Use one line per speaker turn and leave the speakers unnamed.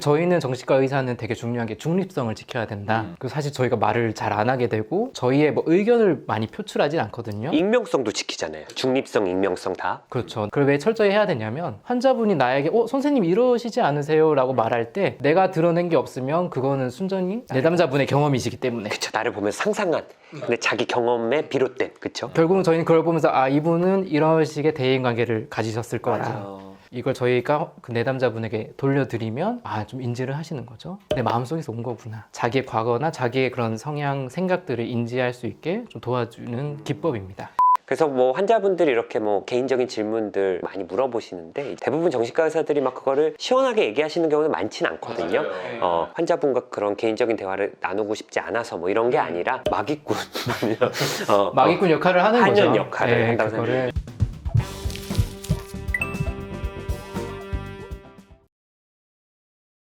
저희는 정신과 의사는 되게 중요한 게 중립성을 지켜야 된다.
음.
그 사실 저희가 말을 잘 안 하게 되고 저희의 뭐 의견을 많이 표출하진 않거든요.
익명성도 지키잖아요. 중립성, 익명성 다.
그렇죠. 그걸 왜 철저히 해야 되냐면 환자분이 나에게 어 선생님 이러시지 않으세요라고 말할 때 내가 드러낸 게 없으면 그거는 순전히 내담자분의 경험이시기 때문에
그쵸. 나를 보면서 상상한. 근데 자기 경험에 비롯된. 그쵸?
결국은 저희는 그걸 보면서 아 이분은 이런 식의 대인 관계를 가지셨을 거라. 이걸 저희가 그 내담자분에게 돌려드리면 아 좀 인지를 하시는 거죠. 내 마음속에서 온 거구나. 자기의 과거나 자기의 그런 성향 생각들을 인지할 수 있게 좀 도와주는 기법입니다.
그래서 뭐 환자분들이 이렇게 뭐 개인적인 질문들 많이 물어보시는데 대부분 정신과 의사들이 막 그거를 시원하게 얘기하시는 경우는 많지는 않거든요. 어, 환자분과 그런 개인적인 대화를 나누고 싶지 않아서 뭐 이런 게 아니라 막이꾼 어,
마기꾼 역할을 하는 거죠.
역할을 한다고
그거를